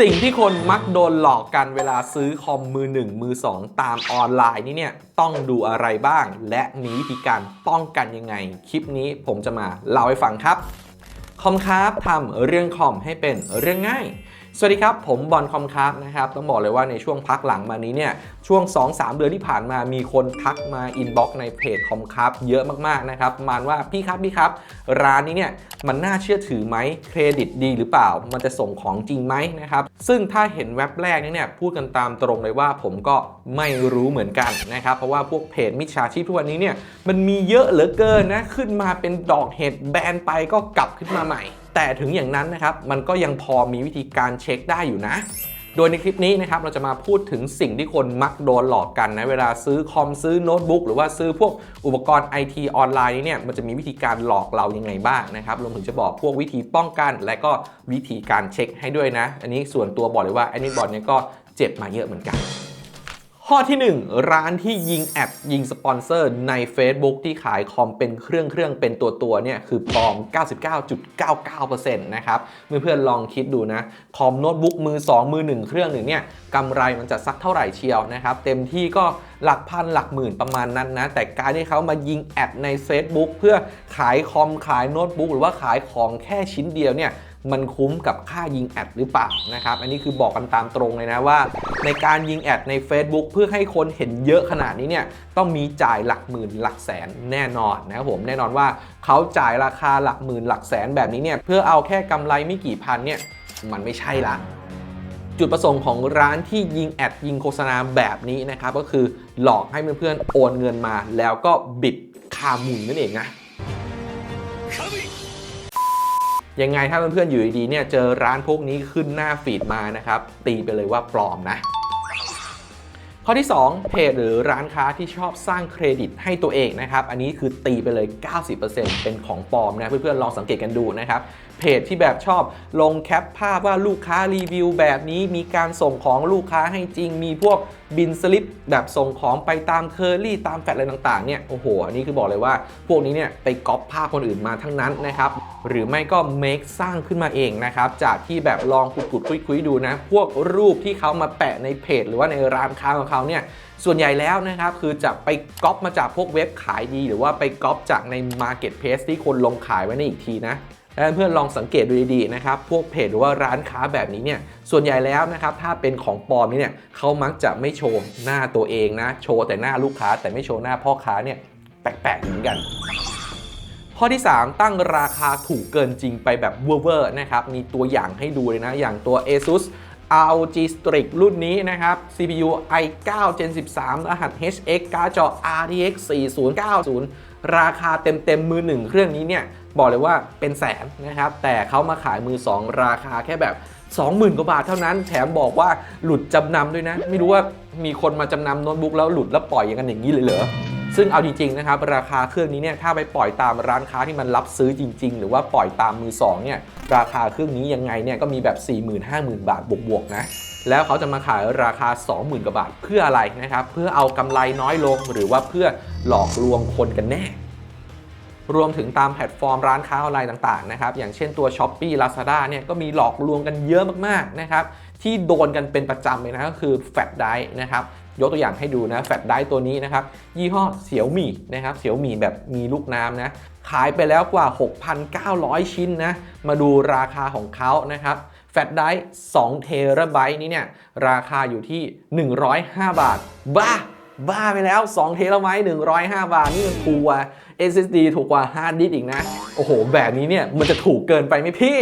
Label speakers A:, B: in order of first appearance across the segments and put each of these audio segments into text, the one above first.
A: สิ่งที่คนมักโดนหลอกกันเวลาซื้อคอมมือหนึ่งมือสองตามออนไลน์นี่เนี่ยต้องดูอะไรบ้าง และมีวิธีการป้องกันยังไง คลิปนี้ผมจะมาเล่าให้ฟังครับ คอมครับทำเรื่องคอมให้เป็นเรื่องง่าย สวัสดีครับ ผมบอลคอมครับนะครับ ต้องบอกเลยว่าในช่วงพักหลังมานี้เนี่ย ช่วง 2-3 เดือนที่ผ่านมามีคนทักมาอินบ็อกซ์ในเพจคอมครับเยอะมากๆนะครับมาณว่าพี่ครับพี่ครับ ร้านนี้เนี่ยมันน่าเชื่อถือไหมเครดิตดีหรือเปล่า มันจะส่งของจริงไหมนะครับซึ่งถ้าเห็นเว็บแรกนี้เนี่ยพูดกันตามตรงเลยว่าผมก็ไม่รู้เหมือนกันนะครับเพราะว่าพวกเพจมิจฉาชีพทุกวันนี้เนี่ยมันมีเยอะเหลือเกินนะขึ้นมาเป็นดอกเห็ดแบนไปก็กลับขึ้นมาใหม่ แต่ถึงอย่างนั้นนะครับมันก็ยังพอมีวิธีการเช็คได้อยู่นะ โดยในคลิปนี้นะครับเราจะมาพูดถึงสิ่งที่คนมักโดนหลอกกันนะเวลาซื้อคอมซื้อโน้ตบุ๊กหรือว่าซื้อพวกอุปกรณ์ไอทีออนไลน์เนี่ยมันจะมีวิธีการหลอกเรายังไงบ้างนะครับรวมถึงจะบอกพวกวิธีป้องกันและก็วิธีการเช็คให้ด้วยนะ อันนี้ส่วนตัวบอกเลยว่าแอนนี่บอลเนี่ยก็เจ็บมาเยอะเหมือนกัน ข้อที่ 1 ร้านที่ยิงแอดยิงสปอนเซอร์ใน Facebook ที่ขายคอมเป็นเครื่องเครื่องเป็นตัวตัวเนี่ยคือปลอม 99.99%นะครับเพื่อนๆลองคิดดูนะ คอมโน้ตบุ๊กมือ 2 มือ 1 เครื่องหนึ่งเนี่ยกำไรมันจะสักเท่าไหร่เชียวนะครับ เต็มที่ก็หลักพันหลักหมื่นประมาณนั้นนะ แต่การที่เขามายิงแอดใน Facebook เพื่อขายคอมขายโน้ตบุ๊กหรือว่าขายของแค่ชิ้นเดียวเนี่ย มันคุ้มกับค่ายิงแอดหรือเปล่านะครับ อันนี้คือบอกกันตามตรงเลยนะว่า ในการยิงแอดใน Facebook เพื่อให้คนเห็นเยอะขนาดนี้เนี่ยต้องมีจ่ายหลักหมื่นหลักแสนแน่นอนนะครับผมแน่นอนว่าเขาจ่ายราคาหลักหมื่นหลักแสนแบบนี้เนี่ยเพื่อเอาแค่กำไรไม่กี่พันเนี่ยมันไม่ใช่ละจุดประสงค์ของร้านที่ยิงแอดยิงโฆษณาแบบนี้นะครับก็คือหลอกให้เพื่อนๆโอนเงินมาแล้วก็บิดคาหมุนนั่นเองนะ ยังไงถ้าเพื่อนๆอยู่ดีๆเนี่ยเจอร้านพวกนี้ขึ้นหน้าฟีดมานะครับตีไปเลยว่าปลอมนะข้อที่ 2 เพจหรือร้านค้าที่ชอบสร้างเครดิตให้ตัวเองนะครับ อันนี้คือตีไปเลย 90%เป็นของปลอมนะ เพื่อนๆ ลองสังเกตกันดูนะครับ เพจที่แบบชอบลงแคปภาพว่าลูกค้ารีวิวแบบนี้ มีการส่งของลูกค้าให้จริง มีพวก บินสลิปแบบส่งของไปตามเคอรี่ตามแฟลชอะไรต่างๆเนี่ยโอ้โหอันนี้คือบอกเลยว่า พวกนี้เนี่ยไปก๊อปภาพคนอื่นมาทั้งนั้นนะครับหรือไม่ก็ make สร้างขึ้นมาเองนะครับจากที่แบบลองขุดๆคุยๆดูนะ พวกรูปที่เขามาแปะในเพจ หรือว่าในร้านค้าของเขาเนี่ยส่วนใหญ่แล้วนะครับคือจะไปก๊อปมาจากพวกเว็บขายดี หรือว่าไปก๊อปจากใน Marketplace ที่คนลงขายไว้ในอีกทีนะ แล้วเพื่อนลองสังเกตดูดีๆนะครับ พวกเพจหรือว่าร้านค้าแบบนี้เนี่ย ส่วนใหญ่แล้วนะครับ ถ้าเป็นของปลอมนี่เนี่ยเขามักจะไม่โชว์หน้าตัวเองนะ โชว์แต่หน้าลูกค้าแต่ไม่โชว์หน้าพ่อค้าเนี่ยแปลกๆเหมือนกัน ข้อที่ 3 ตั้งราคาถูกเกินจริงไปแบบเวอร์ๆนะครับ มีตัวอย่างให้ดูเลยนะ อย่างตัว ASUS ROG Strix รุ่นนี้นะครับ CPU i9 Gen 13 รหัส HX การ์ดจอ RTX 4090 ราคาเต็มเต็มือหนึ่งเครื่องนี้เนี่ยบอกเลยว่าเป็นแสนนะครับ แต่เขามาขายมือ 2 ราคาแค่แบบ 20,000 กว่าบาทเท่านั้น แถมบอกว่าหลุดจำนำด้วยนะ ไม่รู้ว่ามีคนมาจำนำโน้ตบุ๊กแล้วหลุดแล้วปล่อยอย่างกันอย่างนี้เลยเหรอ ซึ่งเอาจริงๆนะครับราคาเครื่องนี้เนี่ยถ้าไปปล่อยตามร้านค้าที่มันรับซื้อจริง ๆ หรือว่าปล่อยตามมือสองเนี่ยราคาเครื่องนี้ยังไงเนี่ยก็มีแบบ 40,000 50,000 บาทบวกๆนะแล้วเขาจะมาขายราคา 20,000กว่าบาทเพื่ออะไรนะครับเพื่อเอากำไรน้อยลงหรือว่าเพื่อหลอกลวงคนกันแน่ รวมถึงตามแพลตฟอร์มร้านค้าออนไลน์ต่างๆนะครับอย่างเช่นตัว s h อ p e e Lazada เนี่ยก็มีหลอกลวงกันเยอะมากๆนะครับที่โดนกันเป็นประจำเลยนะก็คือแฟลชไดนะครับ ยกตัวอย่างให้ดูนะแฟลชไดร์ตัวนี้นะครับ ยี่ห้อเสี่ยวมี่นะครับเสี่ยวมี่แบบมีลูกน้ำนะ ขายไปแล้วกว่า 6,900 ชิ้นนะ มาดูราคาของเขานะครับแฟลชไดร์2เทราไบต์นี้เนี่ย ราคาอยู่ที่ 105 บาท บ้า บ้าไปแล้ว 2 เทราไบต์105 บาท นี่มันถูกกว่า SSD ถูกกว่าฮาร์ดดิสอีกนะ โอ้โห แบบนี้เนี่ย มันจะถูกเกินไปไหมพี่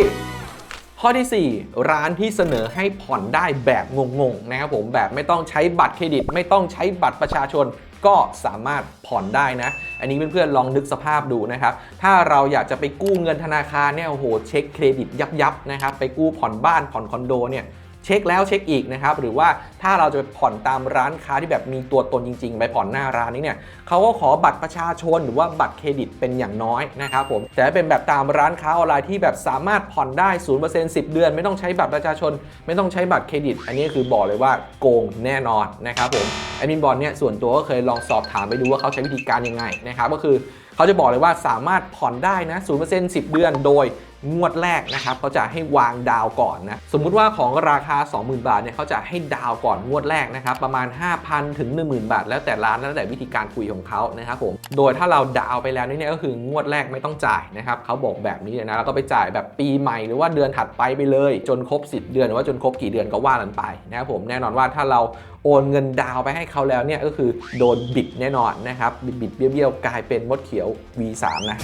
A: ข้อที่ 4 ร้านที่เสนอให้ผ่อนได้แบบงงๆนะครับผมแบบไม่ต้องใช้บัตรเครดิต ไม่ต้องใช้บัตรประชาชนก็สามารถผ่อนได้นะ อันนี้เพื่อนๆลองนึกสภาพดูนะครับ ถ้าเราอยากจะไปกู้เงินธนาคารเนี่ยโอ้โหเช็คเครดิตยับยับๆนะครับ ไปกู้ผ่อนบ้านผ่อนคอนโดเนี่ย เช็คแล้วเช็คอีกนะครับหรือว่าถ้าเราจะไปผ่อนตามร้านค้าที่แบบมีตัวตนจริง ๆ ไปผ่อนหน้าร้านนี้เนี่ยเขาก็ขอบัตรประชาชนหรือว่าบัตรเครดิตเป็นอย่างน้อยนะครับผมแต่เป็นแบบตามร้านค้าออนไลน์ที่แบบสามารถผ่อนได้0% 10 เดือน ไม่ต้องใช้บัตรประชาชน ไม่ต้องใช้บัตรเครดิต อันนี้คือบอกเลยว่าโกงแน่นอนนะครับผมแอดมินบอลเนี่ยส่วนตัวก็เคยลองสอบถามไปดูว่าเขาใช้วิธีการยังไงนะครับก็คือเขาจะบอกเลยว่าสามารถผ่อนได้นะ0% 10 เดือนโดย งวดแรกนะครับเขาจะให้วางดาวก่อนนะสมมุติว่าของราคา 20,000 บาทเนี่ยเขาจะให้ดาวก่อนงวดแรกนะครับประมาณ 5,000 ถึง 10,000 บาท แล้วแต่ร้านแล้วแต่วิธีการคุยของเขานะครับผมโดยถ้าเราดาวไปแล้วนี่เนี่ยก็คืองวดแรกไม่ต้องจ่ายนะครับเขาบอกแบบนี้เลยนะแล้วก็ไปจ่ายแบบปีใหม่หรือว่าเดือนถัดไปไปเลย จนครบ 10 เดือนหรือว่าจนครบกี่เดือนก็ว่ากันไปนะครับผมแน่นอนว่าถ้าเราโอนเงินดาวไปให้เขาแล้วเนี่ยก็คือโดนบิดแน่นอนนะครับบิดบิดเบี้ยวๆกลายเป็นมดเขียว V3 นะ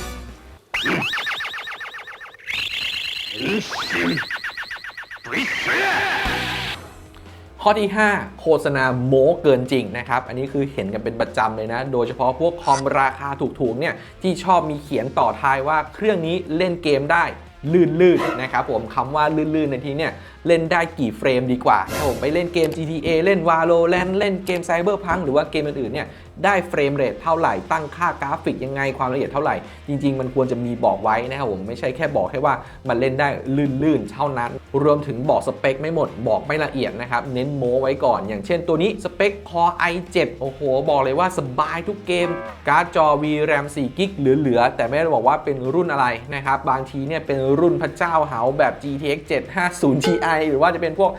A: ข้อที่ 5 โฆษณาโม้เกินจริงนะครับ อันนี้คือเห็นกันเป็นประจำเลยนะ โดยเฉพาะพวกคอมราคาถูกๆเนี่ยที่ชอบมีเขียนต่อท้ายว่าเครื่องนี้เล่นเกมได้ลื่นๆนะครับผมคำว่าลื่นๆในที่เนี่ยเล่นได้กี่เฟรมดีกว่าผมไปเล่นเกม GTA เล่น Valorant เล่นเกม Cyberpunk หรือว่าเกมอื่นๆเนี่ย ได้เฟรมเรทเท่าไหร่ ตั้งค่ากราฟิกยังไงความละเอียดเท่าไหร่ จริง ๆ มันควรจะมีบอกไว้นะครับผมไม่ใช่แค่บอกแค่ว่ามันเล่นได้ลื่นๆเท่านั้น รวมถึงบอกสเปคไม่หมดบอกไม่ละเอียดนะครับเน้นโม้ไว้ก่อน อย่างเช่นตัวนี้สเปค Core i7 โอ้โห บอกเลยว่าสบายทุกเกม การ์ดจอ VRAM 4 g b เหลือๆแต่ไม่ได้บอกว่าเป็นรุ่นอะไรนะครับบางทีเนี่ยเป็นรุ่นพระเจ้าเหาแบบ GTX 750 Ti หรือว่าจะเป็นพวก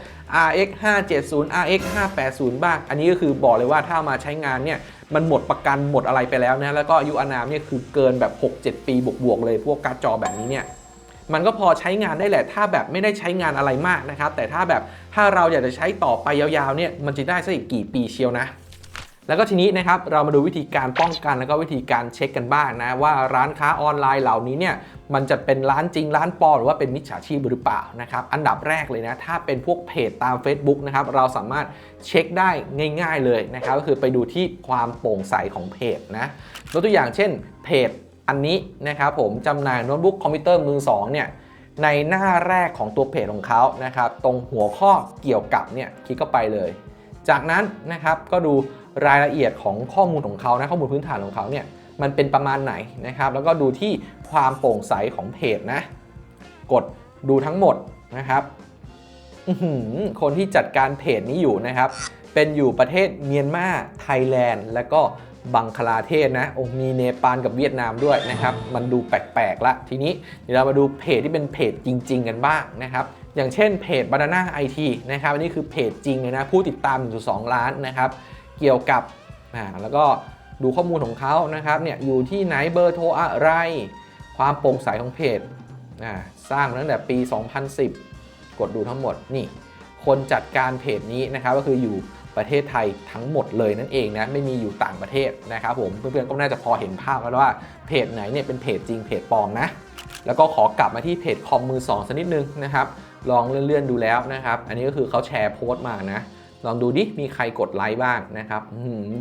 A: RX 570 RX 580 บ้าง อันนี้ก็คือบอกเลยว่าถ้ามาใช้งานเนี่ยมันหมดประกันหมดอะไรไปแล้วนะแล้วก็อายุอานามเนี่ยคือเกินแบบ 6-7 ปีบวกๆเลย พวกการ์ดจอแบบนี้เนี่ยมันก็พอใช้งานได้แหละ ถ้าแบบไม่ได้ใช้งานอะไรมากนะครับ แต่ถ้าแบบถ้าเราอยากจะใช้ต่อไปยาวๆเนี่ยมันจะได้สักอีกกี่ปีเชียวนะ แล้วก็ทีนี้นะครับเรามาดูวิธีการป้องกันแล้วก็วิธีการเช็คกันบ้างนะว่าร้านค้าออนไลน์เหล่านี้เนี่ยมันจะเป็นร้านจริงร้านปลอมหรือว่าเป็นมิจฉาชีพหรือเปล่านะครับอันดับแรกเลยนะถ้าเป็นพวกเพจตาม Facebook นะครับเราสามารถเช็คได้ง่าย ๆเลยนะครับก็คือไปดูที่ความโปร่งใสของเพจนะยกตัวอย่างเช่นเพจอันนี้นะครับผมจำหน่ายโน้ตบุ๊กคอมพิวเตอร์มือสองเนี่ยในหน้าแรกของตัวเพจของเขานะครับตรงหัวข้อเกี่ยวกับเนี่ยคลิกเข้าไปเลย จากนั้นนะครับก็ดูรายละเอียดของข้อมูลของเขานะข้อมูลพื้นฐานของเขาเนี่ยมันเป็นประมาณไหนนะครับ แล้วก็ดูที่ความโปร่งใสของเพจนะ กดดูทั้งหมดนะครับอื้อหือคนที่จัดการเพจนี้อยู่นะครับ เป็นอยู่ประเทศเมียนมาไทยแลนด์ และก็บังคลาเทศนะโอ้มีเนปาลกับเวียดนามด้วยนะครับ มันดูแปลกๆละ ทีนี้เดี๋ยวเรามาดูเพจที่เป็นเพจจริง ๆ กันบ้างนะครับ อย่างเช่นเพจ Banana IT นะครับอันนี้คือเพจจริงเลยนะผู้ติดตาม 1.2 ล้านนะครับเกี่ยวกับอ่าแล้วก็ดูข้อมูลของเขานะครับเนี่ยอยู่ที่ไหนเบอร์โทรอะไร ความโปร่งใสของเพจอ่าสร้างตั้งแต่ปี 2010 กดดูทั้งหมดนี่คนจัดการเพจนี้นะครับก็คืออยู่ประเทศไทยทั้งหมดเลยนั่นเองนะไม่มีอยู่ต่างประเทศนะครับผมเพื่อนๆก็น่าจะพอเห็นภาพแล้วว่าเพจไหนเนี่ยเป็นเพจจริงเพจปลอมนะแล้วก็ขอกลับมาที่เพจคอมมือสองสักนิดนึงนะครับ ลองเลื่อนๆดูแล้วนะครับ อันนี้ก็คือเขาแชร์โพสต์มานะ ลองดูดิ มีใครกดไลค์บ้างนะครับ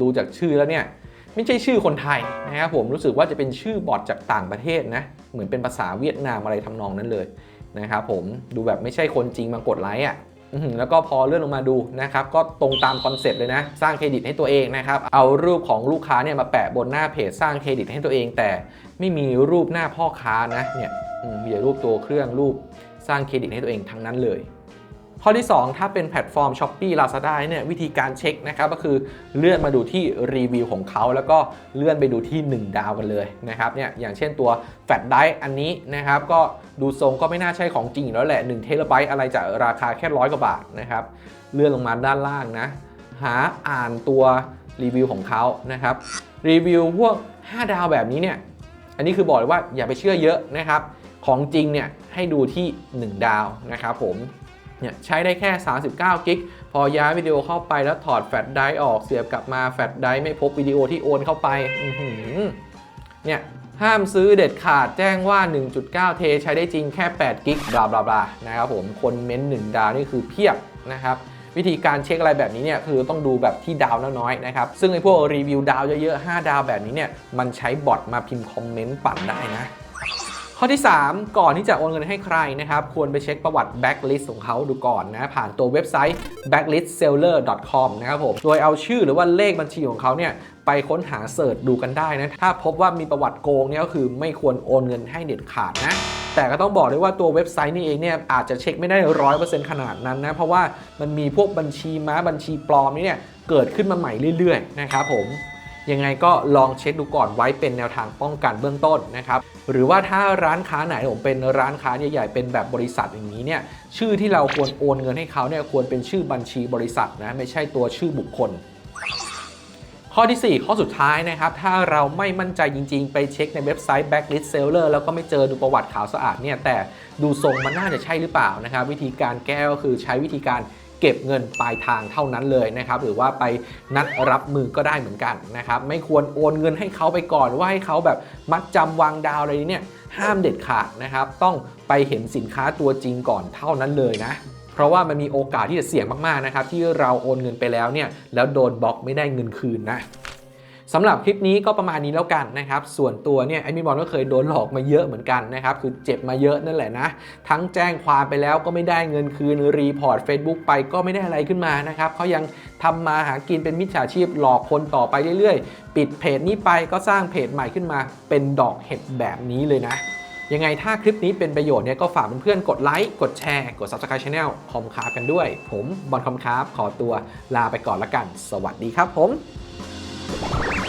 A: ดูจากชื่อแล้วเนี่ย ไม่ใช่ชื่อคนไทยนะครับผมรู้สึกว่าจะเป็นชื่อบอทจากต่างประเทศนะ เหมือนเป็นภาษาเวียดนามอะไรทำนองนั้นเลยนะครับผมดูแบบไม่ใช่คนจริงมากดไลค์อะแล้วก็พอเลื่อนลงมาดูนะครับ ก็ตรงตามคอนเซ็ปต์เลยนะ สร้างเครดิตให้ตัวเองนะครับ เอารูปของลูกค้าเนี่ยมาแปะบนหน้าเพจสร้างเครดิตให้ตัวเอง แต่ไม่มีรูปหน้าพ่อค้านะเนี่ยมมีแต่รูปตัวเครื่องรูป สร้างเครดิตให้ตัวเองทั้งนั้นเลย ข้อที่ 2 ถ้าเป็นแพลตฟอร์ม s h o p e e Lazada เนี่ยวิธีการเช็คนะครับก็คือเลื่อนมาดูที่รีวิวของเขา แล้วก็เลื่อนไปดูที่ 1 ดาวกันเลยนะครับเนี่ยอย่างเช่นตัวแฟลชไดอันนี้นะครับก็ดูทรงก็ไม่น่าใช่ของจริงแล้วแหละ1เทราไบต์อะไรจะราคาแค่ร้อยกว่าบาทนะครับเลื่อนลงมาด้านล่างนะหาอ่านตัวรีวิวของเขานะครับรีวิวพวก 5 ดาวแบบนี้เนี่ยอันนี้คือบอกเลยว่าอย่าไปเชื่อเยอะนะครับ ของจริงเนี่ย ให้ดูที่ 1 ดาวนะครับผมเนี่ยใช้ได้แค่ 39 กิก พอย้ายวิดีโอเข้าไปแล้วถอดแฟลชไดร์ออกเสียบกลับมาแฟลชไดร์ไม่พบวิดีโอที่โอนเข้าไปเนี่ยห้ามซื้อเด็ดขาดแจ้งว่า 1.9 เทใช้ได้จริงแค่ 8 กิกบลาบลาบลานะครับผม คนเม้นต์1ดาวนี่คือเพียบนะครับวิธีการเช็คอะไรแบบนี้เนี่ยคือต้องดูแบบที่ดาวน้อยๆนะครับ ซึ่งไอ้พวกรีวิวดาวเยอะๆ 5 ดาวแบบนี้เนี่ยมันใช้บอทมาพิมพ์คอมเมนต์ปั่นได้นะ ข้อที่ 3 ก่อนที่จะโอนเงินให้ใครนะครับ ควรไปเช็คประวัติ backlist ของเขาดูก่อนนะ ผ่านตัวเว็บไซต์ backlistseller.com นะครับผม โดยเอาชื่อหรือว่าเลขบัญชีของเขาเนี่ยไปค้นหาเสิร์ชดูกันได้นะ ถ้าพบว่ามีประวัติโกงเนี่ยก็คือไม่ควรโอนเงินให้เด็ดขาดนะ แต่ก็ต้องบอกเลยว่าตัวเว็บไซต์นี่เองเนี่ยอาจจะเช็คไม่ได้ร้อยเปอร์เซ็นต์ขนาดนั้นนะ เพราะว่ามันมีพวกบัญชีม้าบัญชีปลอมนี่เนี่ยเกิดขึ้นมาใหม่เรื่อยๆนะครับผม ยังไงก็ลองเช็คดูก่อนไว้เป็นแนวทางป้องกันเบื้องต้นนะครับ หรือว่าถ้าร้านค้าไหนผมเป็นร้านค้าใหญ่ๆเป็นแบบบริษัทอย่างนี้เนี่ยชื่อที่เราควรโอนเงินให้เขาเนี่ยควรเป็นชื่อบัญชีบริษัทนะไม่ใช่ตัวชื่อบุคคลข้อทีสี่4 ข้อสุดท้ายนะครับ ถ้าเราไม่มั่นใจจริง ๆ ไปเช็คในเว็บไซต์ backlist seller แล้วก็ไม่เจอดูประวัติข่าวสะอาดเนี่ยแต่ดูทรงมันน่าจะใช่หรือเปล่านะครับ วิธีการแก้ก็คือใช้วิธีการ เก็บเงินปลายทางเท่านั้นเลยนะครับหรือว่าไปนัดรับมือก็ได้เหมือนกันนะครับไม่ควรโอนเงินให้เขาไปก่อนว่าให้เขาแบบมัดจำวางดาวอะไรเนี่ยห้ามเด็ดขาดนะครับต้องไปเห็นสินค้าตัวจริงก่อนเท่านั้นเลยนะเพราะว่ามันมีโอกาสที่จะเสี่ยงมาก ๆ นะครับ ที่เราโอนเงินไปแล้วเนี่ย แล้วโดนบล็อกไม่ได้เงินคืนนะ สำหรับคลิปนี้ก็ประมาณนี้แล้วกันนะครับ ส่วนตัวเนี่ยไอ้มิบอลก็เคยโดนหลอกมาเยอะเหมือนกันนะครับ คือเจ็บมาเยอะนั่นแหละนะ ทั้งแจ้งความไปแล้วก็ไม่ได้เงินคืน รีพอร์ต Facebook ไปก็ไม่ได้อะไรขึ้นมานะครับเขายังทำมาหากินเป็นมิจฉาชีพหลอกคนต่อไปเรื่อยๆ ปิดเพจนี้ไปก็สร้างเพจใหม่ขึ้นมา เป็นดอกเห็ดแบบนี้เลยนะยังไงถ้าคลิปนี้เป็นประโยชน์เนี่ยก็ฝากเพื่อนๆกดไลค์กดแชร์กด Subscribe Channel คอมคาร์กันด้วย ผมบอลคอมคาร์ขอตัวลาไปก่อนละกัน สวัสดีครับผม Bye.